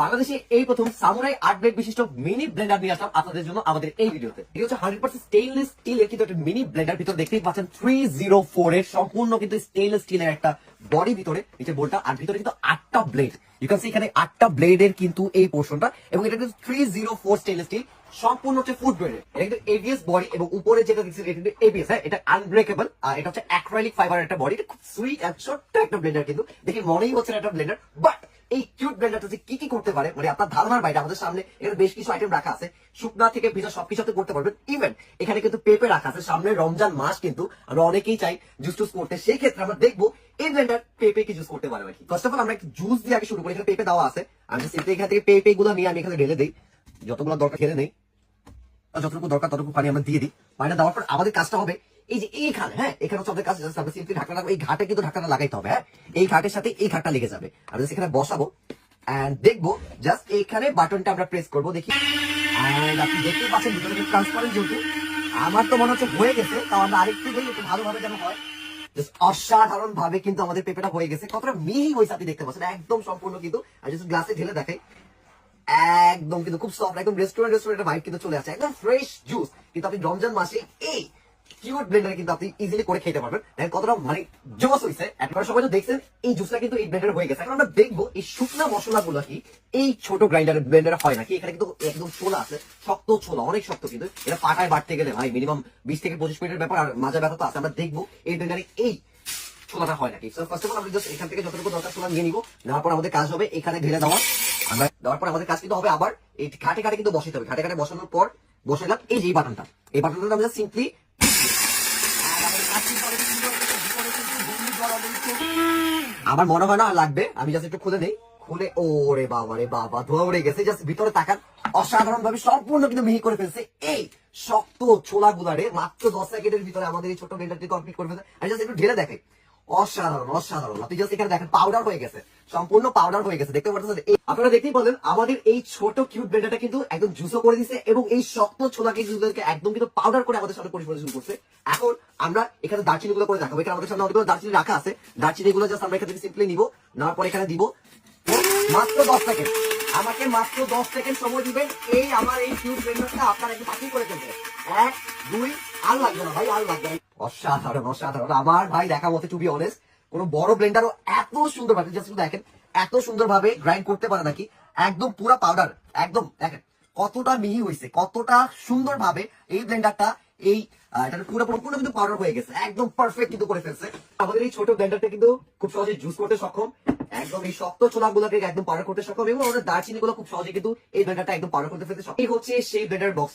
বাংলাদেশে এই প্রথম সামুরাই আট ব্লেড বিশিষ্ট মিনি ব্লেন্ডার নিয়ে আসলাম আপনাদের জন্য আমাদের এই ভিডিওতে। এটি হচ্ছে হান্ড্রেড পার্সেন্ট স্টেইনলেস স্টিলের কিন্তু একটা মিনি ব্লেন্ডার, ভিতরে দেখতেই পাচ্ছেন থ্রি জিরো ফোর এর সম্পূর্ণ কিন্তু স্টেইনলেস স্টিলের একটা বডি ভিতরে নিচে বোল্টটা আর ভিতরে কিন্তু আটটা ব্লেড ইউ ক্যান এখানে আটটা ব্লেডের কিন্তু এই পোর্শনটা এবং এটা কিন্তু three zero four stainless steel সম্পূর্ণ হচ্ছে ফুড গ্রেডের এটা কিন্তু এবিএস বডি এবং উপরে যেটা দেখছেন, এটা কিন্তু এবিএস হ্যাঁ? এটা আনব্রেকেবল আর এটা হচ্ছে অ্যাক্রাইলিক ফাইবার একটা বডি এটা খুব সুইট অ্যান্ড ছোট্ট একটা ব্লেন্ডার কিন্তু। দেখে মনেই হচ্ছে একটা ব্লেন্ডার বাট এই কিউট ব্লেন্ডারটা যে কি কি করতে পারে মানে আপনার ধারণার বাইরে আমাদের সামনে এখানে বেশ কিছু আইটেম রাখা আছে। শুকনা থেকে ভিজা সবকিছুতে করতে পারবেন। ইভেন এখানে কিন্তু পেঁপে রাখা আছে। সামনে রমজান মাস কিন্তু আমরা অনেকেই চাই জুস টুস করতে। সেই ক্ষেত্রে আমরা দেখব এই ব্লেন্ডার পেঁপে কি জুস করতে পারে নাকি। ফার্স্ট অফ অল আমরা জুস দিয়ে আগে শুরু করি। এখানে পেঁপে দেওয়া আছে। আমি সিম্পলি এখান থেকে পেঁপে গুলো নিয়ে আমি এখানে ঢেলে দিই। যতগুলো দরকার ঢেলে নেই। আর যতটুকু দরকার ততটুকু পানি আমরা দিয়ে দিই। পানিটা দেওয়ার পর আমাদের কাজটা হবে এই যে এইখানে হ্যাঁ এখানে আমাদের আমরা সিম্পলি এই ঘাটে কিন্তু লাগাইতে হবে হ্যাঁ? এই ঘাটের সাথে এই ঘাটটা লেগে যাবে। বসাবো এন্ড দেখব জাস্ট বাটনটা আমরা প্রেস দেখি। আপনি দেখতেই পাচ্ছেন ট্রান্সপারেন্ট যেহেতু, আমার তো মনে হচ্ছে হয়ে গেছে, তাও আমরা আরেকটু একটু ভালোভাবে যেন হয়। অসাধারণ ভাবে কিন্তু আমাদের পেঁপেটা হয়ে গেছে, কতটা মিহি হয়েছে আপনি দেখতে পাচ্ছেন, একদম সম্পূর্ণ কিন্তু গ্লাসে ঢেলে দেখাই। একদম কিন্তু খুব সফট একদম রেস্টুরেন্ট রেস্টুরেন্টের ভাইব কিন্তু চলে আসে, একদম ফ্রেশ জুস কিন্তু আপনি রমজান মাসে এই কিউট ব্লেন্ডারে কিন্তু আপনি ইজিলি করে খেতে পারবেন। দেখেন কতটা মানে জোস তো দেখছেন, এই জুসটা কিন্তু এই ব্লেন্ডার হয়ে গেছে। এখন আমরা দেখব, এই শুকনা মশলাগুলো কি, এই ছোট গ্রাইন্ডার ব্লেন্ডারে হয় নাকি? এখানে কিন্তু একদম ছোলা আছে, শক্ত ছোলা, অনেক শক্ত কিন্তু। এটা পাটায় বাড়তে গেলে, ভাই মিনিমাম বিশ থেকে পঁচিশ মিনিটের ব্যাপার, আর ব্যথা তো আছে। আমরা দেখব এই ব্লেন্ডারে এই ছোলাটা হয় নাকি। ফার্স্ট অফ অল জাস্ট এখান থেকে যতটুকু দরকার ছোলা নিয়ে নিবো। নেওয়ার পর আমাদের কাজ হবে এখানে ঢেলে দেওয়া। আমরা দেওয়ার পর আমাদের কাজ কিন্তু হবে আবার এই ঘাটে ঘাটে কিন্তু বসাতে হবে। ঘাটে ঘাটে বসানোর পর বসালাম এই যে বাটনটা এই বাটনটা আমরা সিম্পলি আমার মনে হয় না, লাগবে। আমি জাস্ট একটু খুলে দেই খুলে, ওরে বাবা রে বাবা, ধোয়া উড়ে গেছে। জাস্ট ভিতরে তাকান। অসাধারণ ভাবে সম্পূর্ণ কিন্তু মিহি করে ফেলছে। এই শক্ত ছোলা গুলারে মাত্র দশ সেকেন্ডের ভিতরে আমাদের এই ছোট ব্লেন্ডারটি কমপ্লিট করে ফেলছে। আমি জাস্ট একটু ঢেলে দেখাই। অসাধারণ অসাধারণ। আপনি জাস্ট এখানে দেখেন পাউডার হয়ে গেছে। সম্পূর্ণ পাউডার হয়ে গেছে। দেখতে পাচ্ছেন? আপনারা দেখতেই বলেন আমাদের এই ছোট কিউট ব্লেন্ডারটা কিন্তু একদম জুসও করে দিছে এবং এই শক্ত ছোলাকে জুসকে একদম কিন্তু পাউডার করে আমাদের সামনে পরিবেশন করছে। এখন আমরা এখানে দারচিনি গুলো করে দেখাবো। এখানে আমাদের সামনে দারচিনি রাখা আছে। দারচিনি গুলো জাস্ট আমরা এখান সিম্পলি নিবো, নেওয়ার পর এখানে দিব। মাত্র দশ সেকেন্ড আমাকে মাত্র দশ সেকেন্ড সময় দিবেন এই আমার এই কিউট ব্লেন্ডারটা আপনারা একটু পাখি করে ফেলবে অসাধারণ অসাধারণ। আমার ভাই দেখা টু বি অনেস্ট কোন বড় ব্লেন্ডারও এত সুন্দর ভাবে জাস্ট দেখেন, এত সুন্দর ভাবে গ্রাইন্ড করতে পারে নাকি? একদম পুরা পাউডার একদম, দেখেন, কতটা মিহি হয়েছে, কতটা সুন্দর ভাবে এই ব্লেন্ডারটা, এই কিন্তু খুব সহজে জুস করতে সক্ষম, একদম এই শক্ত গুলোকে একদম করতে সক্ষম, এবং দারচিনি গুলো খুব সহজে কিন্তু এই ব্লেন্ডারটা একদম পাউডার করতে ফেলতে সক্ষম। হচ্ছে সেই ব্লেন্ডার বক্সটি